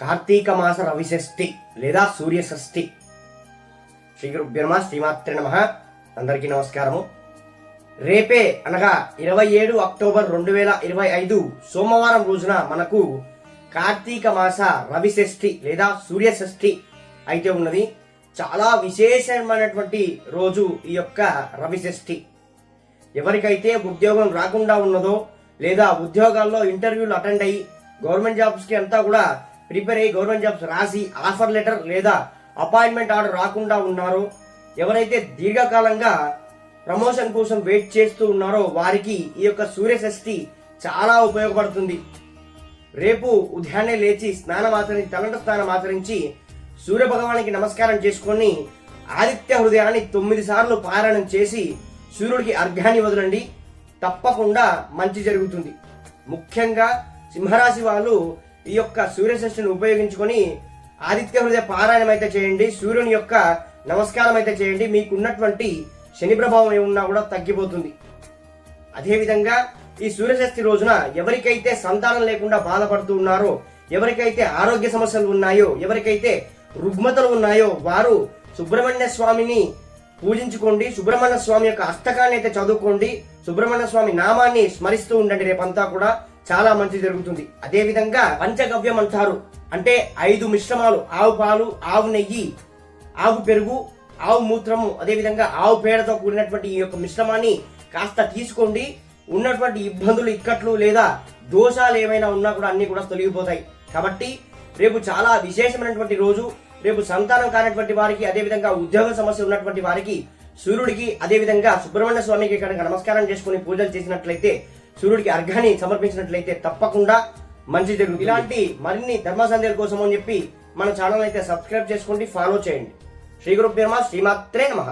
కార్తీక మాస రవిషష్ఠి లేదా సూర్య షష్ఠి. శ్రీ గురుభ్యర్మ శ్రీమాత్రి నమ. అందరికీ నమస్కారము. రేపే అనగా ఇరవై ఏడు అక్టోబర్ రెండు వేల ఇరవై ఐదు సోమవారం రోజున మనకు కార్తీక మాస రవిషష్ఠి లేదా సూర్య షష్ఠి అయితే ఉన్నది. చాలా విశేషమైనటువంటి రోజు ఈ యొక్క రవిషష్ఠి ఎవరికైతే ఉద్యోగం రాకుండా ఉన్నదో లేదా ఉద్యోగాల్లో ఇంటర్వ్యూలు అటెండ్ అయ్యి గవర్నమెంట్ జాబ్స్కి అంతా కూడా ప్రిపేర్ అయ్యి గవర్నమెంట్ జాబ్స్ రాసి ఆఫర్ లెటర్ లేదా అపాయింట్మెంట్ ఆర్డర్ రాకుండా ఉన్నారో. ఎవరైతే దీర్ఘకాలంగా ప్రమోషన్ కోసం వెయిట్ చేస్తూ ఉన్నారో వారికి ఈ యొక్క సూర్య షష్ఠి చాలా ఉపయోగపడుతుంది. రేపు ఉదయాన్నే లేచి స్నానం ఆచరించి తలంట స్నానం ఆచరించి సూర్య భగవానికి నమస్కారం చేసుకొని ఆదిత్య హృదయాన్ని తొమ్మిది సార్లు పారాయణం చేసి సూర్యుడికి అర్ఘ్యాన్ని వదలండి. తప్పకుండా మంచి జరుగుతుంది. ముఖ్యంగా సింహరాశి వాళ్ళు ఈ యొక్క సూర్యశక్తిని ఉపయోగించుకొని ఆదిత్య హృదయ పారాయణం అయితే చేయండి. సూర్యుని యొక్క నమస్కారం అయితే చేయండి. మీకు ఉన్నటువంటి శని ప్రభావం ఏమున్నా కూడా తగ్గిపోతుంది. అదేవిధంగా ఈ సూర్యషష్ఠి రోజున ఎవరికైతే సంతానం లేకుండా బాధపడుతూ ఉన్నారో ఎవరికైతే ఆరోగ్య సమస్యలు ఉన్నాయో ఎవరికైతే రుగ్మతలు ఉన్నాయో వారు సుబ్రహ్మణ్య స్వామిని పూజించుకోండి. సుబ్రహ్మణ్య స్వామి యొక్క అష్టకాన్ని అయితే చదువుకోండి. సుబ్రహ్మణ్య స్వామి నామాన్ని స్మరిస్తూ ఉండండి రేపంతా కూడా. చాలా మంచి జరుగుతుంది. అదేవిధంగా పంచగవ్యం అంటారు. అంటే ఐదు మిశ్రమాలు. ఆవు పాలు ఆవు నెయ్యి ఆవు పెరుగు ఆవు మూత్రము. అదేవిధంగా ఆవు పేడతో కూడినటువంటి ఈ యొక్క మిశ్రమాన్ని కాస్త తీసుకోండి. ఉన్నటువంటి ఇబ్బందులు ఇక్కట్లు లేదా దోషాలు ఏమైనా ఉన్నా కూడా అన్నీ కూడా తొలగిపోతాయి. కాబట్టి రేపు చాలా విశేషమైనటువంటి రోజు. రేపు సంతానం కానటువంటి వారికి అదేవిధంగా ఉద్యోగ సమస్య ఉన్నటువంటి వారికి సూర్యుడికి అదేవిధంగా సుబ్రహ్మణ్య స్వామికి కనుక నమస్కారం చేసుకుని పూజలు చేసినట్లయితే సూర్యుడికి అర్ఘాన్ని సమర్పించినట్లయితే తప్పకుండా మంచి జరుగుతుంది. ఇలాంటి మరిన్ని ధర్మ సందేహాల కోసం అని చెప్పి మన ఛానల్ అయితే సబ్స్క్రైబ్ చేసుకోండి ఫాలో చేయండి. శ్రీ గురు శ్రీమాత్రే నమః.